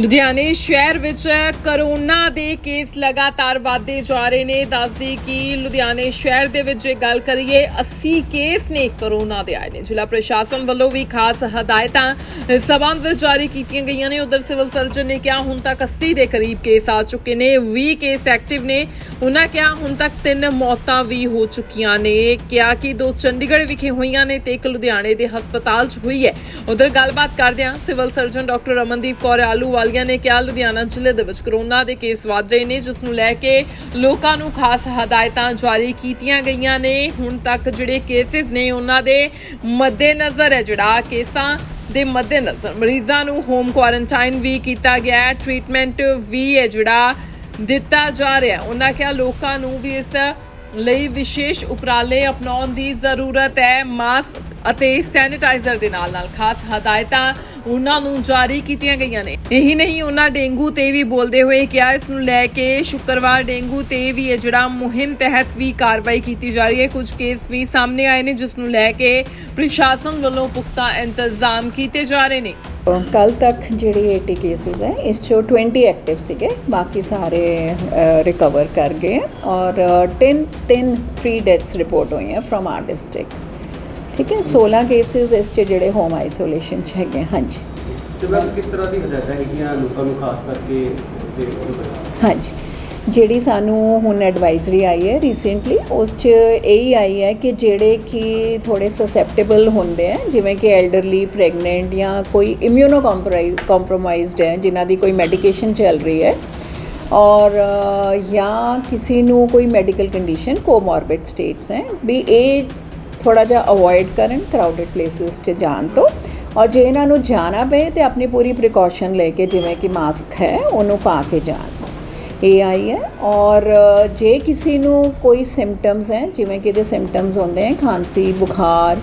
ਲੁਧਿਆਣੇ ਸ਼ਹਿਰ ਵਿੱਚ ਕਰੋਨਾ ਦੇ ਕੇਸ ਲਗਾਤਾਰ ਵਧਦੇ ਜਾ ਰਹੇ ਨੇ। ਦੱਸਦੀ ਕਿ ਲੁਧਿਆਣੇ ਸ਼ਹਿਰ ਦੇ ਵਿੱਚ ਜੇ ਗੱਲ ਕਰੀਏ 80 ਕੇਸ ਨੇ ਕਰੋਨਾ ਦੇ ਆਏ ਨੇ। ਜ਼ਿਲ੍ਹਾ ਪ੍ਰਸ਼ਾਸਨ ਵੱਲੋਂ ਵੀ ਖਾਸ ਹਦਾਇਤਾਂ ਇਸ ਸੰਬੰਧ ਵਿੱਚ ਜਾਰੀ ਕੀਤੀਆਂ ਗਈਆਂ ਨੇ। ਉਧਰ ਸਿਵਲ ਸਰਜਨ ਨੇ ਕਿਹਾ, ਹੁਣ ਤੱਕ 80 ਦੇ ਕਰੀਬ ਕੇਸ ਆ ਚੁੱਕੇ ਨੇ। 20 ਕੇਸ ਐਕਟਿਵ ਨੇ। ਉਹਨਾਂ ਕਿਹਾ, ਹੁਣ ਤੱਕ ਤਿੰਨ ਮੌਤਾਂ ਵੀ ਹੋ ਚੁੱਕੀਆਂ ਨੇ। ਕਿਹਾ ਕਿ ਦੋ ਚੰਡੀਗੜ੍ਹ ਵਿਖੇ ਹੋਈਆਂ ਨੇ ਤੇ ਇੱਕ ਲੁਧਿਆਣੇ ਦੇ ਹਸਪਤਾਲ 'ਚ ਹੋਈ ਹੈ। ਉਧਰ ਗੱਲਬਾਤ ਕਰਦਿਆਂ civil surgeon doctor Ramandeep Kaur Ahluwalia ਨੇ ਕਿਹਾ, ਲੁਧਿਆਣਾ ਜ਼ਿਲ੍ਹੇ ਦੇ ਵਿੱਚ ਕਰੋਨਾ ਦੇ ਕੇਸ ਵਧ ਰਹੇ ਨੇ, ਜਿਸ ਨੂੰ ਲੈ ਕੇ ਲੋਕਾਂ ਨੂੰ ਖਾਸ ਹਦਾਇਤਾਂ ਜਾਰੀ ਕੀਤੀਆਂ ਗਈਆਂ ਨੇ। ਹੁਣ ਤੱਕ ਜਿਹੜੇ ਕੇਸਿਸ ਨੇ, ਉਹਨਾਂ ਦੇ ਮੱਦੇਨਜ਼ਰ ਹੈ ਜਿਹੜਾ, ਕੇਸਾਂ ਦੇ ਮੱਦੇਨਜ਼ਰ। ਮਰੀਜ਼ਾਂ ਨੂੰ ਹੋਮ ਕੁਆਰੰਟਾਈਨ ਵੀ ਕੀਤਾ ਗਿਆ ਹੈ ਟ੍ਰੀਟਮੈਂਟ ਵੀ ਹੈ ਜਿਹੜਾ, ਦਿੱਤਾ ਜਾ ਰਿਹਾ ਉਹਨਾਂ ਕਿਹਾ, ਲੋਕਾਂ ਨੂੰ ਵੀ ਇਸ ਲਈ ਵਿਸ਼ੇਸ਼ ਉਪਰਾਲੇ ਅਪਣਾਉਣ ਦੀ ਜ਼ਰੂਰਤ ਹੈ। ਮਾਸਕ ਅਤੇ ਸੈਨੀਟਾਈਜ਼ਰ ਦੇ ਨਾਲ ਨਾਲ ਖਾਸ ਹਦਾਇਤਾਂ ਉਹਨਾਂ ਨੂੰ ਜਾਰੀ ਕੀਤੀਆਂ ਗਈਆਂ ਨੇ। ਇਹੀ ਨਹੀਂ, ਉਹਨਾਂ ਡੇਂਗੂ ਤੇ ਵੀ ਬੋਲਦੇ ਹੋਏ ਕਿਹਾ, ਇਸ ਨੂੰ ਲੈ ਕੇ ਸ਼ੁੱਕਰਵਾਰ ਡੇਂਗੂ ਤੇ ਵੀ ਇਹ ਜਿਹੜਾ ਮੁਹਿੰਮ ਤਹਿਤ ਵੀ ਕਾਰਵਾਈ ਕੀਤੀ ਜਾ ਰਹੀ ਹੈ। ਕੁਝ ਕੇਸ ਵੀ ਸਾਹਮਣੇ ਆਏ ਨੇ, ਜਿਸ ਨੂੰ ਲੈ ਕੇ ਪ੍ਰਸ਼ਾਸਨ ਵੱਲੋਂ ਪੁਖਤਾ ਇੰਤਜ਼ਾਮ ਕੀਤੇ ਜਾ ਰਹੇ ਨੇ। ਕੱਲ ਤੱਕ ਜਿਹੜੇ 80 ਕੇਸਿਸ ਹੈ ਇਸ ਚੋਂ 20 ਐਕਟਿਵ ਸੀਗੇ ਬਾਕੀ ਸਾਰੇ ਰਿਕਵਰ ਕਰ ਗਏ ਔਰ 10 ਤਿੰਨ 3 ਡੈਥਸ ਰਿਪੋਰਟ ਹੋਈਆਂ ਫਰਮ ਆਰ ਡਿਸਟ੍ਰਿਕਟ ਠੀਕ ਹੈ 16 ਕੇਸਿਸ ਇਸ ਚ ਜਿਹੜੇ ਹੋਮ ਆਈਸੋਲੇਸ਼ਨ ਚ ਹੈਗੇ ਹਾਂਜੀ ਤੇ ਮੈਮ ਕਿਸ ਤਰ੍ਹਾਂ ਦੀ ਹਦਾਇਤਾਂ ਹੈਗੀਆਂ ਲੋਕਾਂ ਨੂੰ ਖਾਸ ਕਰਕੇ? ਹਾਂਜੀ ਜਿਹੜੀ ਸਾਨੂੰ ਹੁਣ ਐਡਵਾਈਜ਼ਰੀ ਆਈ ਹੈ ਰੀਸੈਂਟਲੀ ਉਸ ਚ ਇਹੀ ਆਈ ਹੈ ਕਿ ਜਿਹੜੇ ਕਿ ਥੋੜੇ ਸਸੈਪਟੇਬਲ ਹੁੰਦੇ ਆ ਜਿਵੇਂ ਕਿ ਐਲਡਰਲੀ ਪ੍ਰੈਗਨੈਂਟ ਜਾਂ ਕੋਈ ਇਮਿਊਨੋ ਕੰਪਰੋਮਾਈਜ਼ਡ ਹੈ, ਜਿਨ੍ਹਾਂ ਦੀ ਕੋਈ ਮੈਡੀਕੇਸ਼ਨ ਚੱਲ ਰਹੀ ਹੈ, ਔਰ ਜਾਂ ਕਿਸੇ ਨੂੰ ਕੋਈ ਮੈਡੀਕਲ ਕੰਡੀਸ਼ਨ ਕੋਮੋਰਬਿਡ ਸਟੇਟਸ ਹੈ, ਵੀ ਇਹ ਥੋੜਾ ਜਿਹਾ ਅਵੋਇਡ ਕਰਨ ਕਰਾਊਡਡ ਪਲੇਸਿਸ 'ਚ ਜਾਣ ਤੋਂ, ਔਰ ਜੇ ਇਹਨਾਂ ਨੂੰ ਜਾਣਾ ਪਏ ਤੇ ਆਪਣੀ ਪੂਰੀ ਪ੍ਰੀਕਾਸ਼ਨ ਲੈ ਕੇ ਜਿਵੇਂ ਕਿ ਮਾਸਕ ਹੈ, ਉਹਨੂੰ ਪਾ ਕੇ ਜਾਣ। ਇਹ ਆਈ ਹੈ ਔਰ ਜੇ ਕਿਸੇ ਨੂੰ ਕੋਈ ਸਿੰਪਟਮਸ ਹੈ ਜਿਵੇਂ ਕਿ ਇਹਦੇ ਸਿੰਪਟਮਸ ਹੁੰਦੇ ਹਨ ਖਾਂਸੀ ਬੁਖਾਰ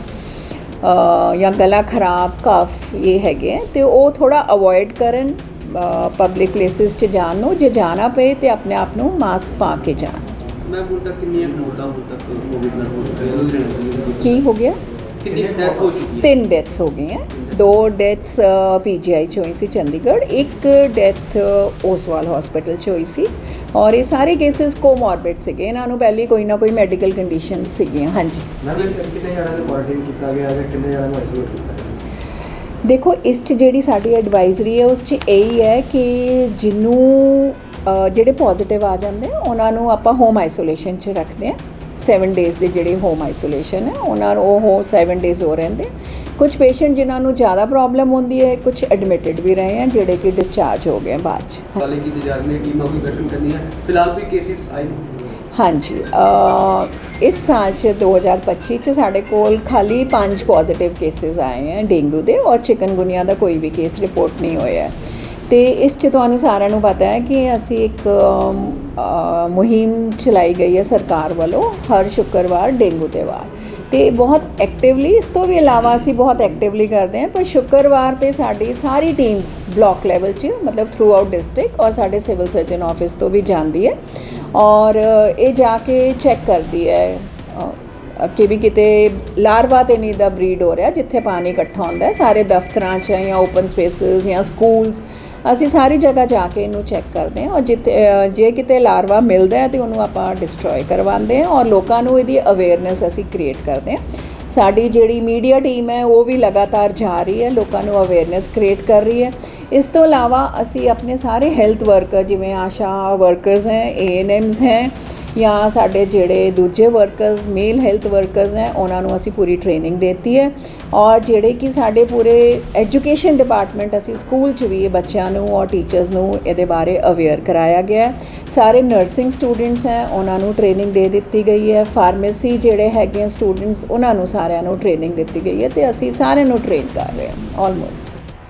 ਜਾਂ ਗਲਾ ਖਰਾਬ ਕਫ ਇਹ ਹੈਗੇ ਤੇ ਉਹ ਥੋੜਾ ਅਵੋਇਡ ਕਰਨ ਪਬਲਿਕ ਪਲੇਸਿਸ 'ਚ ਜਾਣ ਨੂੰ ਜੇ ਜਾਣਾ ਪਏ ਤੇ ਆਪਣੇ ਆਪ ਨੂੰ ਮਾਸਕ ਪਾ ਕੇ ਜਾਣ ਮੈਂ ਹੁਣ ਤੱਕ ਕਿੰਨੀਆਂ ਮੌਤਾਂ ਹੁਣ ਤੱਕ ਕੋਵਿਡ ਨਾਲ ਹੋ ਚੁੱਕੀਆਂ ਲੁਧਿਆਣੇ ਦੀ? ਕੀ ਹੋ ਗਿਆ ਕਿੰਨੀ ਡੈਥ ਹੋ ਚੁੱਕੀ ਹੈ? ਤਿੰਨ ਡੈਥਸ ਹੋ ਗਈਆਂ। ਦੋ ਡੈਥਸ ਪੀਜੀਆਈ ਚ ਹੋਈ ਸੀ ਚੰਡੀਗੜ੍ਹ ਇੱਕ ਡੈਥ ਓਸਵਾਲ ਹਸਪੀਟਲ ਚ ਹੋਈ ਸੀ। ਔਰ ਇਹ ਸਾਰੇ ਕੇਸਿਸ ਕੋਮੋਰਬਿਡ ਸੀਗੇ। ਇਹਨਾਂ ਨੂੰ ਪਹਿਲੀ ਕੋਈ ਨਾ ਕੋਈ ਮੈਡੀਕਲ ਕੰਡੀਸ਼ਨ ਸੀਗੀਆਂ। ਹਾਂਜੀ। ਮੈਂ ਵੀ ਕਿੰਨੇ ਜਣਾਂ ਨੂੰ ਕੁਆਰੰਟਾਈਨ ਕੀਤਾ ਗਿਆ ਜਾਂ ਕਿੰਨੇ ਜਣਾਂ ਨੂੰ ਆਈਸੋਲੇਟ ਕੀਤਾ ਗਿਆ? ਦੇਖੋ ਇਸ 'ਚ ਜਿਹੜੀ ਸਾਡੀ ਐਡਵਾਈਜ਼ਰੀ ਹੈ ਉਸ 'ਚ ਇਹੀ ਹੈ ਕਿ ਜਿਹਨੂੰ ਜਿਹੜੇ ਪੋਜ਼ਿਟਿਵ ਆ ਜਾਂਦੇ ਆ, ਉਹਨਾਂ ਨੂੰ ਆਪਾਂ ਹੋਮ ਆਈਸੋਲੇਸ਼ਨ 'ਚ ਰੱਖਦੇ ਆ। 7 ਡੇਜ਼ ਦੇ ਜਿਹੜੇ ਹੋਮ ਆਈਸੋਲੇਸ਼ਨ ਹੈ ਉਹਨਾਂ ਨੂੰ ਉਹ 7 ਡੇਜ਼ ਹੋ ਰਹਿੰਦੇ ਕੁਝ ਪੇਸ਼ੈਂਟ ਜਿਨ੍ਹਾਂ ਨੂੰ ਜ਼ਿਆਦਾ ਪ੍ਰੋਬਲਮ ਹੁੰਦੀ ਹੈ ਕੁਝ ਐਡਮਿਟਡ ਵੀ ਰਹੇ ਆ ਜਿਹੜੇ ਕਿ ਡਿਸਚਾਰਜ ਹੋ ਗਏ ਬਾਅਦ 'ਚ। ਹਾਲੇ ਕੀ ਇੰਤਜ਼ਾਰ ਨੇ ਟੀਮਾਂ ਕੋਈ ਗਠਨ ਕਰਨੀਆਂ ਫਿਲਹਾਲ ਕੋਈ ਕੇਸਿਸ ਆਏ ਨਹੀਂ। ਹਾਂਜੀ ਅ, ਇਸ ਸਾਲ ਚ 2025 ਚ ਸਾਡੇ ਕੋਲ ਖਾਲੀ 5 ਪੋਜ਼ਿਟਿਵ ਕੇਸਿਸ ਆਏ ਹੈ ਡੇਂਗੂ ਦੇ ਔਰ ਚਿਕਨਗੁਨੀਆ ਦਾ ਕੋਈ ਵੀ ਕੇਸ ਰਿਪੋਰਟ ਨਹੀਂ ਹੋਇਆ ਹੈ। ਤੇ ਇਸ ਚ ਤੁਹਾਨੂੰ ਸਾਰਿਆਂ ਨੂੰ ਪਤਾ ਹੈ ਕਿ ਅਸੀਂ ਇੱਕ ਮੁਹਿੰਮ ਚਲਾਈ ਗਈ ਹੈ ਸਰਕਾਰ ਵੱਲੋਂ ਹਰ ਸ਼ੁੱਕਰਵਾਰ, ਡੇਂਗੂ ਦੇ ਵਾਰ। ਤੇ ਬਹੁਤ ਐਕਟਿਵਲੀ ਇਸ ਤੋਂ ਵੀ ਇਲਾਵਾ ਅਸੀਂ ਬਹੁਤ ਐਕਟਿਵਲੀ ਕਰਦੇ ਹਾਂ, ਪਰ ਸ਼ੁੱਕਰਵਾਰ ਤੇ ਸਾਡੀ ਸਾਰੀ ਟੀਮਸ ਬਲਾਕ ਲੈਵਲ 'ਚ, ਮਤਲਬ ਥਰੂ ਆਊਟ ਡਿਸਟ੍ਰਿਕਟ ਔਰ ਸਾਡੇ ਸਿਵਲ ਸਰਜਨ ਆਫਿਸ ਤੋਂ ਵੀ ਜਾਂਦੀ ਹੈ। ਔਰ ਇਹ ਜਾ ਕੇ ਚੈੱਕ ਕਰਦੀ ਹੈ ਕਿ ਵੀ ਕਿਤੇ ਲਾਰਵਾ ਤੇ ਨਹੀਂ ਦਾ ਬਰੀਡ ਹੋ ਰਿਹਾ, ਜਿੱਥੇ ਪਾਣੀ ਇਕੱਠਾ ਹੁੰਦਾ ਹੈ, ਸਾਰੇ ਦਫ਼ਤਰਾਂ 'ਚ ਜਾਂ ਓਪਨ ਸਪੇਸਿਸ ਜਾਂ ਸਕੂਲਸ ਅਸੀਂ ਸਾਰੀ ਜਗ੍ਹਾ ਜਾ ਕੇ ਇਹਨੂੰ ਚੈੱਕ ਕਰਦੇ ਹਾਂ ਔਰ ਜਿੱਥੇ ਜੇ ਕਿਤੇ ਲਾਰਵਾ ਮਿਲਦਾ ਹੈ ਤੇ ਉਹਨੂੰ ਆਪਾਂ ਡਿਸਟਰੋਏ ਕਰਵਾਉਂਦੇ ਹਾਂ ਔਰ ਲੋਕਾਂ ਨੂੰ ਇਹਦੀ ਅਵੇਅਰਨੈਸ ਅਸੀਂ ਕ੍ਰੀਏਟ ਕਰਦੇ ਹਾਂ। ਸਾਡੀ ਜਿਹੜੀ ਮੀਡੀਆ ਟੀਮ ਹੈ, ਉਹ ਵੀ ਲਗਾਤਾਰ ਜਾ ਰਹੀ ਹੈ, ਲੋਕਾਂ ਨੂੰ ਅਵੇਅਰਨੈਸ ਕ੍ਰੀਏਟ ਕਰ ਰਹੀ ਹੈ। ਇਸ ਤੋਂ ਇਲਾਵਾ ਅਸੀਂ ਆਪਣੇ ਸਾਰੇ ਹੈਲਥ ਵਰਕਰ ਜਿਵੇਂ ਆਸ਼ਾ ਵਰਕਰਸ ਹੈ ਏਐਨਐਮਸ ਹੈ ਜਾਂ ਸਾਡੇ ਜਿਹੜੇ ਦੂਜੇ ਵਰਕਰਸ ਮੇਲ ਹੈਲਥ ਵਰਕਰਸ ਹੈ, ਉਹਨਾਂ ਨੂੰ ਅਸੀਂ ਪੂਰੀ ਟ੍ਰੇਨਿੰਗ ਦਿੱਤੀ ਹੈ ਔਰ ਜਿਹੜੇ ਕਿ ਸਾਡੇ ਪੂਰੇ ਐਜੂਕੇਸ਼ਨ ਡਿਪਾਰਟਮੈਂਟ ਅਸੀਂ ਸਕੂਲ 'ਚ ਵੀ ਬੱਚਿਆਂ ਨੂੰ ਔਰ ਟੀਚਰਸ ਨੂੰ ਇਹਦੇ ਬਾਰੇ ਅਵੇਅਰ ਕਰਾਇਆ ਗਿਆ ਸਾਰੇ ਨਰਸਿੰਗ ਸਟੂਡੈਂਟਸ ਹੈ, ਉਹਨਾਂ ਨੂੰ ਟ੍ਰੇਨਿੰਗ ਦੇ ਦਿੱਤੀ ਗਈ ਹੈ। ਫਾਰਮੇਸੀ ਜਿਹੜੇ ਹੈਗੇ ਸਟੂਡੈਂਟਸ ਉਹਨਾਂ ਨੂੰ ਸਾਰਿਆਂ ਨੂੰ ਟ੍ਰੇਨਿੰਗ ਦਿੱਤੀ ਗਈ ਹੈ ਤੇ ਅਸੀਂ ਸਾਰਿਆਂ ਨੂੰ ਟ੍ਰੇਨ ਕਰ ਰਹੇ ਹਾਂ ਆਲਮੋਸਟ